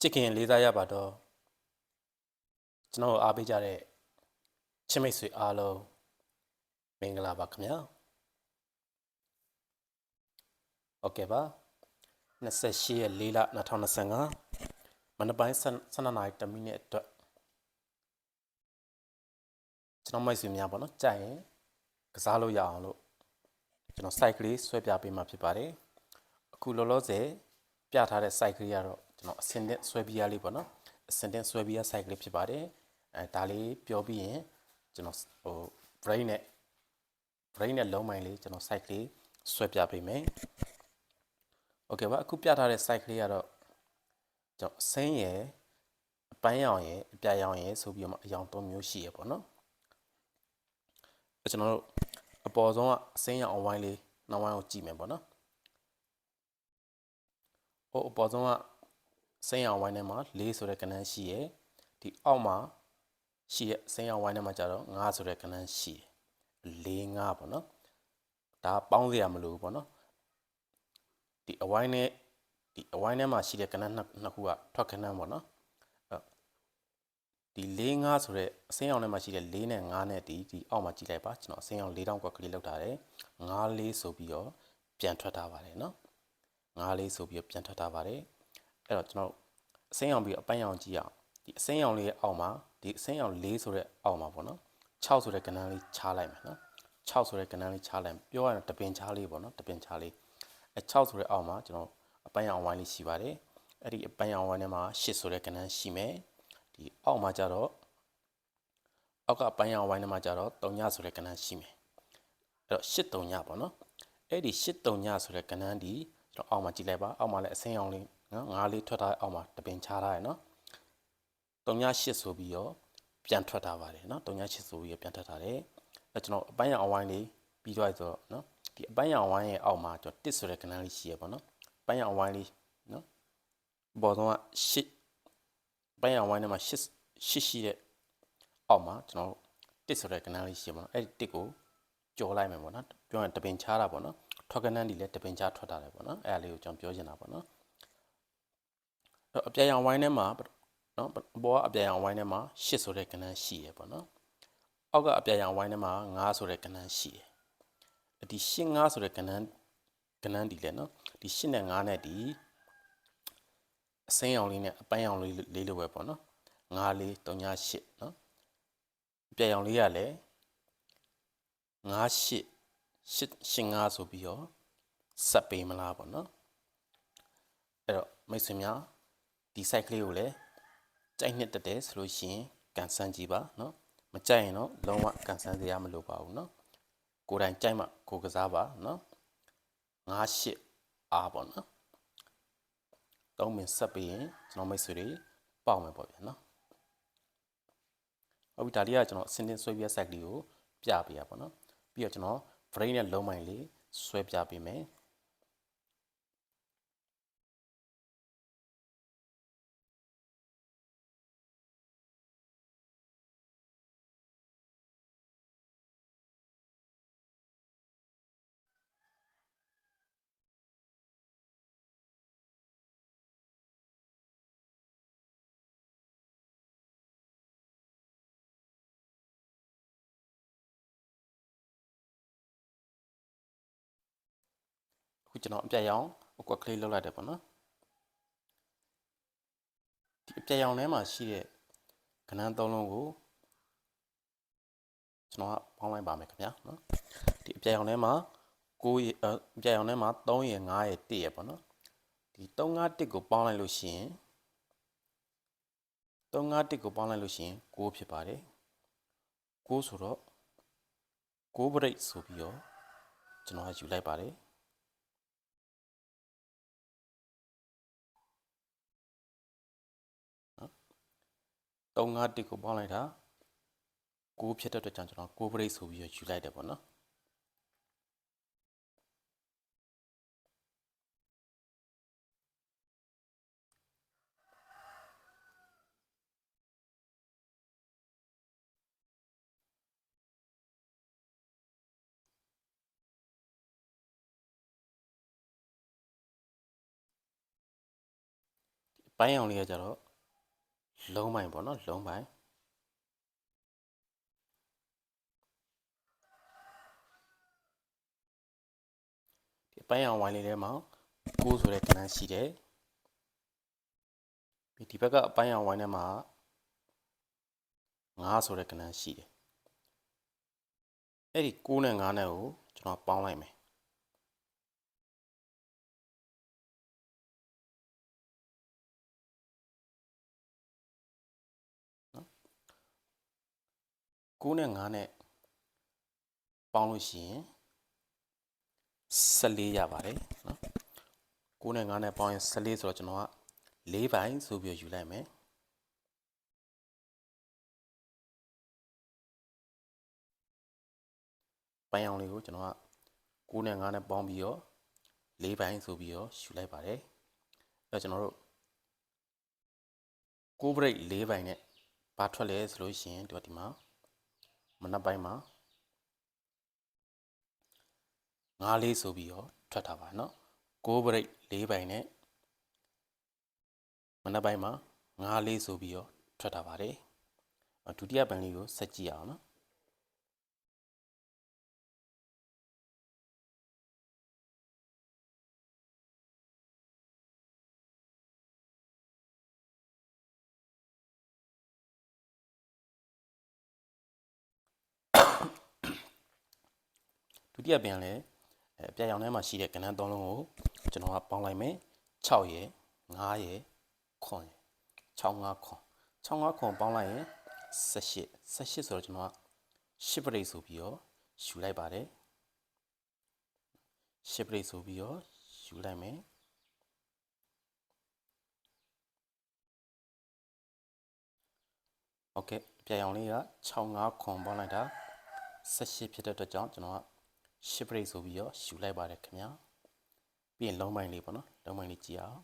ချစ်ခင်လေးစားရပါတော့ကျွန်တော်အားပေးကြတဲ့ချစ်မိတ်ဆွေအားလုံးမင်္ဂလာပါခင်ဗျာโอเคပါ28ရက်4လ2025မနက်ပိုင်း12နာရီ10မိနစ်အတွက်ကျွန်တော်မိတ်ဆွေများပေါ့နော်ကြိုက်ရင်ကစားလို့ရအောင်လို့ကျွန်တော် site ကလေးဆွဲပြပေးမှာဖြစ်ပါတယ်အခုလောလောဆယ်ပြထားတဲ့ site ကလေးကတော့ ကျွန်တော်အစင်တဲ့ဆွဲပြရလေးပေါ့နော်အစင်တဲ့ဆွဲပြရ site ကလေးဖြစ်ပါတယ်အဲဒါလေးပြောပြီးရင်ကျွန်တော်ဟို brain နဲ့ brain နဲ့လုံးမိုင်းလေးကျွန်တော် site ကလေးဆွဲပြပေးမယ်โอเคပါအခုပြထားတဲ့ site ကလေးကတော့ကျွန်တော်အစင်းရယ်အပန်းရောင်ရယ်အပြာရောင်ရယ်ဆိုပြီးတော့မှအရောင်၃မျိုးရှိရပေါ့နော်ကျွန်တော်တို့အပေါ်ဆုံးကအစင်းရောင်အဝိုင်းလေးနောက်ဝိုင်းကိုကြည့်မယ်ပေါ့နော်ဟိုအပေါ်ဆုံးက စင်းရောင်ဝိုင်းထဲမှာ၄ဆိုတဲ့ကဏ္ဍရှိရယ်ဒီအောက်မှာရှိတဲ့စင်းရောင်ဝိုင်းထဲမှာကျတော့9ဆိုတဲ့ကဏ္ဍရှိတယ်၄9ပေါ့နော်ဒါပေါင်းစရာမလိုဘူးပေါ့နော်ဒီအဝိုင်းနဲ့ဒီအဝိုင်းထဲမှာရှိတဲ့ကဏ္ဍနှစ်ခုကထွက်ကဏ္ဍပေါ့နော်ဒီ၄5ဆိုတဲ့အစင်းအောင်ထဲမှာရှိတဲ့၄နဲ့5နဲ့ဒီဒီအောက်မှာကြည့်လိုက်ပါကျွန်တော်အစင်းအောင်၄တောင်ကွက်ကလေးလောက်ထားတယ်5လေးဆိုပြီးတော့ပြန်ထွက်ထားပါတယ်နော်5လေးဆိုပြီးတော့ပြန်ထွက်ထားပါတယ် အဲ့တော့ကျွန်တော်အစင်းအောင်ပြီးအပန်းအောင်ကြည့်အောင်ဒီအစင်းအောင်လေးရဲ့အောက်မှာဒီအစင်းအောင်၄ဆိုတဲ့အောက်မှာပေါ့နော်6ဆိုတဲ့ကဏ္ဍလေးချလိုက်မယ်နော်6ဆိုတဲ့ကဏ္ဍလေးချလိုက်ပြောရရင်တပင်ချလေးပေါ့နော်တပင်ချလေးအဲ6ဆိုတဲ့အောက်မှာကျွန်တော်အပန်းအောင်ဝိုင်းလေးရှိပါတယ်အဲ့ဒီအပန်းအောင်ဝိုင်းထဲမှာ8ဆိုတဲ့ကဏ္ဍရှိမယ်ဒီအောက်မှာကျတော့အောက်ကအပန်းအောင်ဝိုင်းထဲမှာကျတော့3ညဆိုတဲ့ကဏ္ဍရှိမယ်အဲ့တော့8 3ညပေါ့နော်အဲ့ဒီ8 3ညဆိုတဲ့ကဏ္ဍဒီကျွန်တော်အောက်မှာကြည့်လိုက်ပါအောက်မှာလည်းအစင်းအောင်လေး နော်ငါးလေးထွက်ထားအောက်မှာတပင်ချထားရနော်38ဆိုပြီးတော့ပြန်ထွက်ထားပါတယ်နော်38ဆိုပြီးတော့ပြန်ထွက်ထားတယ်အဲကျွန်တော်အပိုင်းရအောင်ဝိုင်းလေးပြီးတော့ဆိုတော့နော်ဒီအပိုင်းရအောင်ဝိုင်းရဲ့အောက်မှာကျွန်တော်တစ်ဆိုတဲ့ကဏ္ဍလေးရှိရပါတော့အပိုင်းရအောင်ဝိုင်းလေးနော်ဘောဆုံးက8အပိုင်းရအောင်ဝိုင်းထဲမှာ8 8ရှိတဲ့အောက်မှာကျွန်တော်တစ်ဆိုတဲ့ကဏ္ဍလေးရှိရပါတော့အဲ့ဒီတစ်ကိုကြော်လိုက်မယ်ပေါ့နော်ပြောရင်တပင်ချတာပေါ့နော်ထွက်ကဏ္ဍဒီလည်းတပင်ချထွက်တာတယ်ပေါ့နော်အဲ့ဒါလေးကိုကျွန်တော်ပြောချင်တာပေါ့နော် အဲ့အပြာရောင်ဝိုင်းထဲမှာနော်ဘောကအပြာရောင်ဝိုင်းထဲမှာ8ဆိုတဲ့ကဏ္ဍရှိရပေါ့နော်အောက်ကအပြာရောင်ဝိုင်းထဲမှာ9ဆိုတဲ့ကဏ္ဍရှိတယ်ဒီ8 9ဆိုတဲ့ကဏ္ဍကဏ္ဍဒီလဲနော်ဒီ8နဲ့9နဲ့ဒီအစင်းရောင်လေးနဲ့အပန်းရောင်လေးလေးလိုပဲပေါ့နော်9လေး3 8နော်အပြာရောင်လေးကလည်း9 8 8 5ဆိုပြီးတော့ဆက်ပေးမလားပေါ့နော်အဲ့တော့မိတ်ဆွေများ ဒီ site ကလေးကိုလည်းကြိုက်နှစ်တက်တယ်ဆိုလို့ရှိရင်ကန်ဆန်းကြည့်ပါเนาะမကြိုက်ရင်တော့လုံးဝကန်ဆန်းစရာမလိုပါဘူးเนาะကိုယ်တိုင်ကြိုက်မှကိုကစားပါเนาะ98အားပေါ့เนาะသုံးပင်ဆက်ပြီးရင်ကျွန်တော်မိတ်ဆွေတွေပေါက်မယ်ပေါ့ဗျာเนาะဟုတ်ပြီဒါလေးကကျွန်တော်အစင်းတင်းဆွဲပြ site လေးကိုပြပေးရပါတော့ပြီးတော့ကျွန်တော် brain နဲ့လုံးမိုင်လေးဆွဲပြပေးမယ် ကျွန်တော်အပြတ်ရောင်အကွက်ကလေးလောက်လိုက်တယ်ပေါ့နော်ဒီအပြတ်ရောင်ထဲမှာရှိတဲ့ကဏ္ဍသုံးလုံးကိုကျွန်တော်ကပေါင်းလိုက်ပါမယ်ခင်ဗျာနော်ဒီအပြတ်ရောင်ထဲမှာ9ရအပြတ်ရောင်ထဲမှာ3ရ5ရ1ရပေါ့နော်ဒီ3 5 1ကိုပေါင်းလိုက်လို့ရှိရင်3 5 1ကိုပေါင်းလိုက်လို့ရှိရင်6ဖြစ်ပါတယ်6ဆိုတော့6 break ဆိုပြီးတော့ကျွန်တော်ကယူလိုက်ပါတယ် 351ကိုပေါင်းလိုက်တာ6ဖြစ်တဲ့အတွက်ကြောင့်ကျွန်တော်6 break ဆိုပြီးယူလိုက်တယ်ပေါ့နော်ပိုင်းအောင်လေးကကြတော့ လုံးပိုင်းပေါ့နော်လုံးပိုင်းဒီပိုင်းအောင်ဝိုင်းလေးထဲမှာ6ဆိုတဲ့ကဏ္ဍရှိတယ်ပြီးဒီဘက်ကအပိုင်းအောင်ဝိုင်းထဲမှာ9ဆိုတဲ့ကဏ္ဍရှိတယ်အဲ့ဒီ6နဲ့9နဲ့ကိုကျွန်တော်ပေါင်းလိုက်မယ် 9နဲ့9နဲ့ပေါင်းလို့ရှိရင်14ရပါတယ်နော်9နဲ့9နဲ့ပေါင်းရင်14ဆိုတော့ကျွန်တော်က၄ပိုင်းဆိုပြီးယူလိုက်မယ်ပိုင်းအောင်လေးကိုကျွန်တော်က9နဲ့9နဲ့ပေါင်းပြီးတော့၄ပိုင်းဆိုပြီးတော့ယူလိုက်ပါတယ်အဲတော့ကျွန်တော်တို့9 break ၄ပိုင်းနဲ့ဘာထွက်လဲဆိုလို့ရှိရင်ဒီဒီမှာ မနက်ပိုင်းမှာ9လေးဆိုပြီးတော့ထွက်တာပါเนาะ6 break ၄ပိုင်းနဲ့မနက်ပိုင်းမှာ9လေးဆိုပြီးတော့ထွက်တာပါတယ်ဒုတိယပိုင်းလေးကိုဆက်ကြည့်အောင်เนาะ တိယပြန်လဲအဲပြရောင်ထဲမှာရှိတဲ့ကဏ္ဍသုံးလုံးကိုကျွန်တော်ကပေါင်းလိုက်မယ်6ရယ်9ရယ်ခွန်ရယ်6 5ခွန်6 5ခွန်ပေါင်းလိုက်ရင်18 18ဆိုတော့ကျွန်တော်က10ပရိတ်ဆိုပြီးတော့ယူလိုက်ပါတယ်10ပရိတ်ဆိုပြီးတော့ယူလိုက်မယ်โอเคပြရောင်လေးက6 5ခွန်ပေါင်းလိုက်တာ18ဖြစ်တဲ့အတွက်ကြောင့်ကျွန်တော်က 10ပရိတ်ဆိုပြီးတော့ယူလိုက်ပါတယ်ခင်ဗျာပြီးရင်လုံးပိုင်းလေးပေါ့နော်လုံးပိုင်းလေးကြည့်အောင်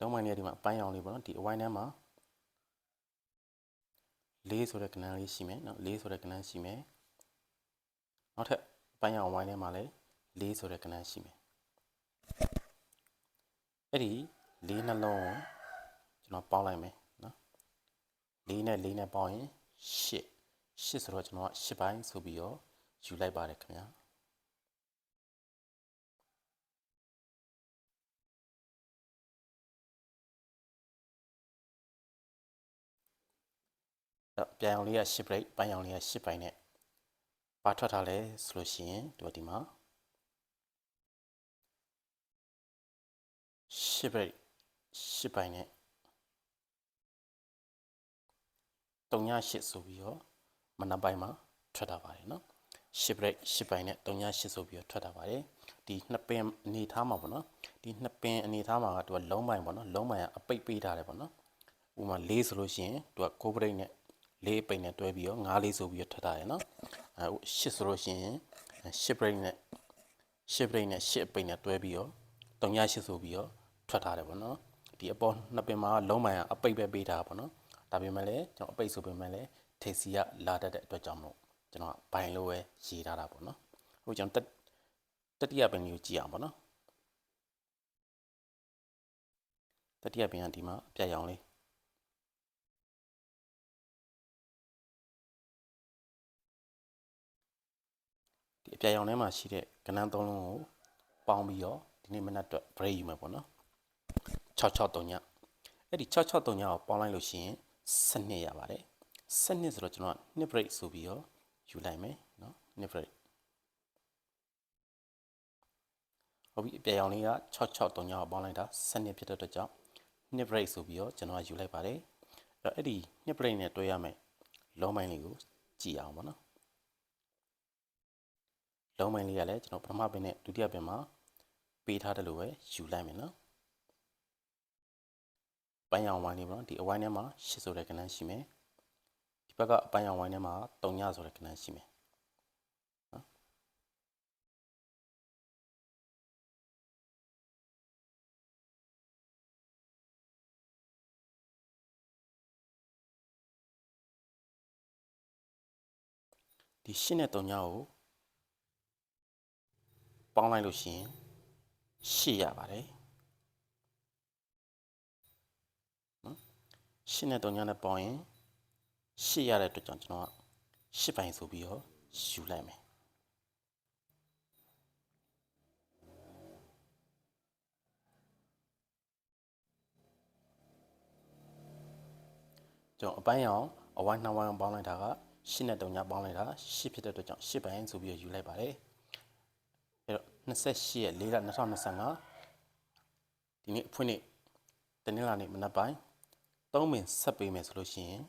လုံးပိုင်းလေးဒီမှာအပိုင်းအောင်လေးပေါ့နော်ဒီအဝိုင်းထဲမှာလေးဆိုတဲ့ကဏ္ဍလေးရှိမယ်နော်လေးဆိုတဲ့ကဏ္ဍရှိမယ်နောက်ထပ်အပိုင်းအောင်ဝိုင်းထဲမှာလည်းလေးဆိုတဲ့ကဏ္ဍရှိမယ်အဲ့ဒီလေးနှလုံးကို ကျွန်တော်ပေါင်းလိုက်မယ်နော်လေးနဲ့လေးနဲ့ပေါင်းရင်8 8ဆိုတော့ကျွန်တော်က8ပိုင်းဆိုပြီးတော့ယူလိုက်ပါတယ်ခင်ဗျာတော့ပြန်အောင်လေးက10 break ပိုင်းအောင်လေးက10ပိုင်းနဲ့ပါထွက်ထားလဲဆိုလို့ရှိရင်ဒီဒီမှာ10 break 10ပိုင်းနဲ့ 38ဆိုပြီးတော့မနက်ပိုင်းမှာထွက်တာပါတယ်နော်10 break 10ပိုင်းနဲ့38ဆိုပြီးတော့ထွက်တာပါတယ်ဒီနှစ်ပင်အနေထားမှာပေါ့နော်ဒီနှစ်ပင်အနေထားမှာကသူကလုံးပိုင်းပေါ့နော်လုံးပိုင်းကအပိတ်ပေးထားတယ်ပေါ့နော်ဥပမာ၄ဆိုလို့ရှိရင်သူက6 break နဲ့၄ပိတ်နဲ့တွဲပြီးတော့၅လေးဆိုပြီးတော့ထွက်တာရယ်နော်အဲ၈ဆိုလို့ရှိရင်၈ break နဲ့၈ break နဲ့၈ပိတ်နဲ့တွဲပြီးတော့38ဆိုပြီးတော့ထွက်ထားတယ်ပေါ့နော်ဒီအပေါ်နှစ်ပင်မှာလုံးပိုင်းကအပိတ်ပဲပေးထားပါပေါ့နော် ဒါပေမဲ့လည်းကျွန်တော်အပိတ်ဆိုပေမဲ့လည်းထိပ်စီကလာတတ်တဲ့အတွက်ကြောင့်မို့ကျွန်တော်ဘိုင်လိုပဲရေးထားတာပေါ့နော်ဟိုကျွန်တော်တတိယပင်ကိုကြည့်အောင်ပေါ့နော်တတိယပင်ကဒီမှာပြတ်ရောင်လေးဒီအပြတ်ရောင်ထဲမှာရှိတဲ့ကဏ္ဍသုံးလုံးကိုပေါင်းပြီးတော့ဒီနေ့မနက်အတွက် break ယူမယ်ပေါ့နော်663ညအဲ့ဒီ663ညကိုပေါင်းလိုက်လို့ရှိရင် 12ရပါတယ်12ဆိုတော့ကျွန်တော်က2 break ဆိုပြီးတော့ယူလိုက်မယ်နော်2 break ဟုတ်ပြီအပြည့်ရောင်လေးက663ညကိုပေါင်းလိုက်တာ12ဖြစ်တဲ့အတွက်ကြောင့်2 break ဆိုပြီးတော့ကျွန်တော်ကယူလိုက်ပါတယ်အဲ့တော့အဲ့ဒီ2 break နဲ့တွဲရမယ်လုံးပိုင်းလေးကိုကြည့်အောင်ပါနော်လုံးပိုင်းလေးကလည်းကျွန်တော်ပထမပင်နဲ့ဒုတိယပင်မှာပေးထားတယ်လို့ပဲယူလိုက်မယ်နော် ပန်းရောင်ဝိုင်းလေးပေါ့နော်ဒီအဝိုင်းထဲမှာ8ဆိုတဲ့ကဏ္ဍရှိမယ်ဒီဘက်ကအပန်းရောင်ဝိုင်းထဲမှာ3ညဆိုတဲ့ကဏ္ဍရှိမယ်နော်ဒီ8နဲ့3ညကိုပေါင်းလိုက်လို့ရှိရင်8ရပါတယ် 8နဲ့3ညနဲ့ပေါင်းရင်8ရတဲ့အတွက်ကြောင့်ကျွန်တော်က8ပိုင်းဆိုပြီးတော့ယူလိုက်မယ်ကျွန်တော်အပိုင်းအောင်အဝိုင်းနှောင်းဝိုင်းအောင်ပေါင်းလိုက်တာက8နဲ့3ညပေါင်းလိုက်တာ8ဖြစ်တဲ့အတွက်ကြောင့်8ပိုင်းဆိုပြီးတော့ယူလိုက်ပါတယ်အဲ့တော့28ရက်4လ2025ဒီနေ့အဖွင့်နေ့တနင်္လာနေ့မနက်ပိုင်း 3မင်ဆက်ပေးမယ်ဆိုလို့ရှိရင်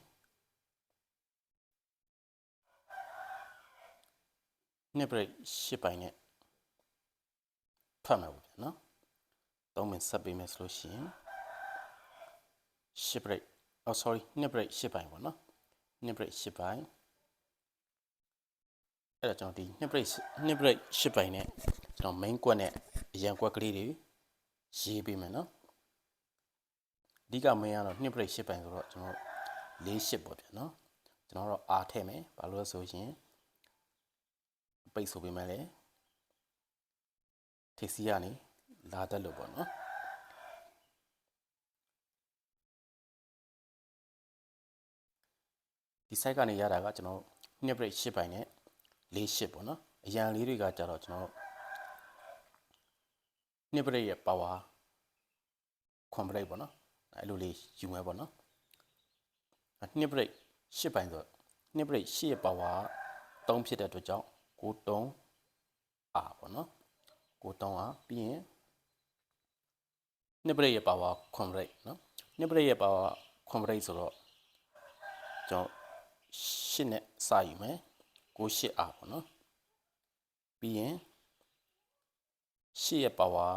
နှစ်ပရိတ်8ပိုင်းနဲ့ဖတ်မှာပေါ့ဗျာနော်3မင်ဆက်ပေးမယ်ဆိုလို့ရှိရင်8ပရိတ် oh sorry နှစ်ပရိတ်8ပိုင်းပေါ့နော်နှစ်ပရိတ်8ပိုင်းအဲ့ဒါကျွန်တော်ဒီနှစ်ပရိတ်နှစ်ပရိတ်8ပိုင်းနဲ့ကျွန်တော် main ကွက်နဲ့အရန်ကွက်ကလေးတွေရေးပေးမယ်နော် အဓိက main ကတော့နှစ်ပရိတ်8ပိုင်းဆိုတော့ကျွန်တော်၄8ပေါ့ဗျာနော်ကျွန်တော်တော့ R ထည့်မယ်ဘာလို့လဲဆိုရင်ပိတ်ဆိုပေးမယ်လေထိပ်စီးကနေလာတတ်လို့ပေါ့နော်ဒီ site ကနေရတာကကျွန်တော်နှစ်ပရိတ်8ပိုင်းနဲ့၄8ပေါ့နော်အရန်လေးတွေကကြတော့ကျွန်တော်နှစ်ပရိတ်ရဲ့ power ခွန်ပရိတ်ပေါ့နော် အဲ့လိုလေးယူမယ်ပေါ့နော်နှစ်ပရိတ်8ပိုင်းဆိုနှစ်ပရိတ်8ရဲ့ power 3ဖြစ်တဲ့အတွက်ကြောင့်ကို3အာပေါ့နော်ကို3အာပြီးရင်နှစ်ပရိတ်ရဲ့ power ခွန်ပရိတ်နော်နှစ်ပရိတ်ရဲ့ power ခွန်ပရိတ်ဆိုတော့ကျွန်တော်8နဲ့စယူမယ်ကို8အာပေါ့နော်ပြီးရင်8ရဲ့ power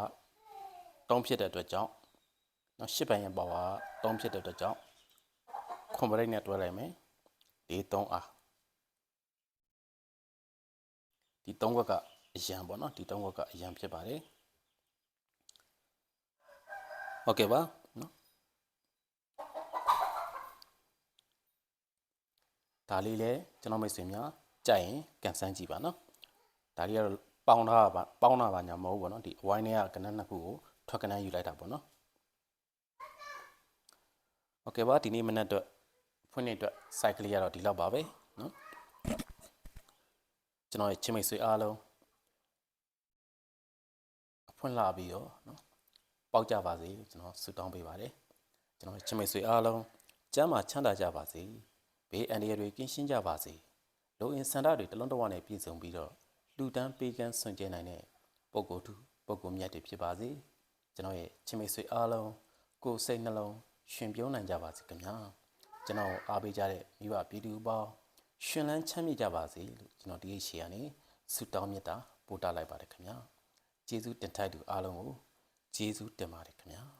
3ဖြစ်တဲ့အတွက်ကြောင့် နော်8ပိုင်းရဲ့ power 3ဖြစ်တဲ့အတွက်ကြောင့်ခွန်ပရိတ်နဲ့တွဲလိုက်မယ်၄3အာဒီ3ခွက်ကအရန်ပေါ့နော်ဒီ3ခွက်ကအရန်ဖြစ်ပါတယ်โอเคပါနော်ဒါလေးလည်းကျွန်တော်မိတ်ဆွေများကြိုက်ရင်ကန်ဆန်းကြည့်ပါနော်ဒါလေးကတော့ပေါင်းထားပါပေါင်းတာပါညာမဟုတ်ဘူးပေါ့နော်ဒီအဝိုင်းထဲကကနန်းနှစ်ခုကိုထွက်ကနန်းယူလိုက်တာပေါ့နော် โอเคပါဒီနေ့မနေ့အတွက်ဖွင့်နေ့အတွက် site ကလေးကတော့ဒီလောက်ပါပဲနော်ကျွန်တော်ရဲ့ချင်းမိတ်ဆွေအားလုံးအဖွင့်လာပြီးတော့နော်ပေါက်ကြပါစေလို့ကျွန်တော်ဆုတောင်းပေးပါတယ်ကျွန်တော်ရဲ့ချင်းမိတ်ဆွေအားလုံးကျမ်းမာချမ်းသာကြပါစေဘေးအန္တရာယ်တွေကင်းရှင်းကြပါစေလုံအင်စန္ဒတွေတလုံးတဝနဲ့ပြည့်စုံပြီးတော့လူတန်းပေးကမ်းဆွန့်ကျဲနိုင်တဲ့ပုံကိုယ်သူပုံကိုယ်မြတ်တွေဖြစ်ပါစေကျွန်တော်ရဲ့ချင်းမိတ်ဆွေအားလုံးကိုယ်စိတ်နှလုံး ရှင်ပြုံးနိုင်ကြပါစေခင်ဗျာကျွန်တော်အားပေးကြတဲ့မိဘပြည်သူပေါင်းရှင်လန်းချမ်းမြေ့ကြပါစေလို့ကျွန်တော်ဒီရှေ့ကနေဆုတောင်းမေတ္တာပို့တာလိုက်ပါတယ်ခင်ဗျာကျေးဇူးတင်ထိုက်သူအားလုံးကိုကျေးဇူးတင်ပါတယ်ခင်ဗျာ